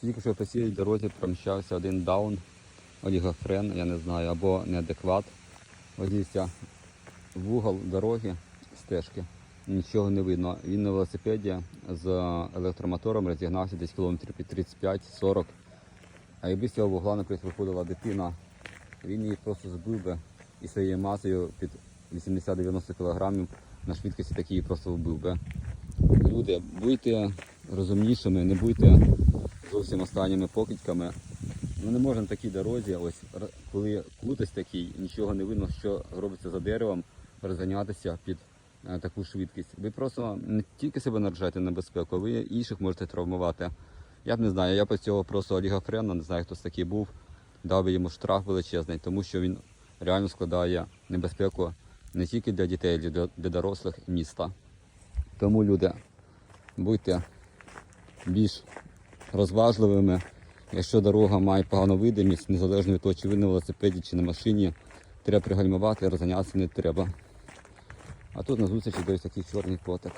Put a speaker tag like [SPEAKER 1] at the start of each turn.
[SPEAKER 1] Тільки що по цій дорозі промчався один даун, олігофрен, я не знаю, або неадекват. Водівся в угол дороги, стежки. Нічого не видно. Він на велосипеді з електромотором розігнався десь кілометрів під 35-40. А якби з цього вугла, наприклад, виходила дитина, він її просто збив би і своєю масою під 80-90 кг на швидкості такий просто вбив би. Люди, будьте розумнішими, не будьте зовсім останніми покидьками. Ну не можна на такій дорозі, ось коли плутась такий, нічого не видно, що робиться за деревом, розганятися під е, таку швидкість. Ви просто не тільки себе наражаєте на безпеку, а ви інших можете травмувати. Я б не знаю, я б цього просто Оліга Френа, не знаю, хто такий був, дав би йому штраф величезний, тому що він реально складає небезпеку не тільки для дітей, а й для дорослих міста. Тому люди, будьте більш розважливими. Якщо дорога має погану видимість, незалежно від того, чи ви на велосипеді чи на машині, треба пригальмувати, розганятися не треба. А тут на зустрічі дають такий чорний котик.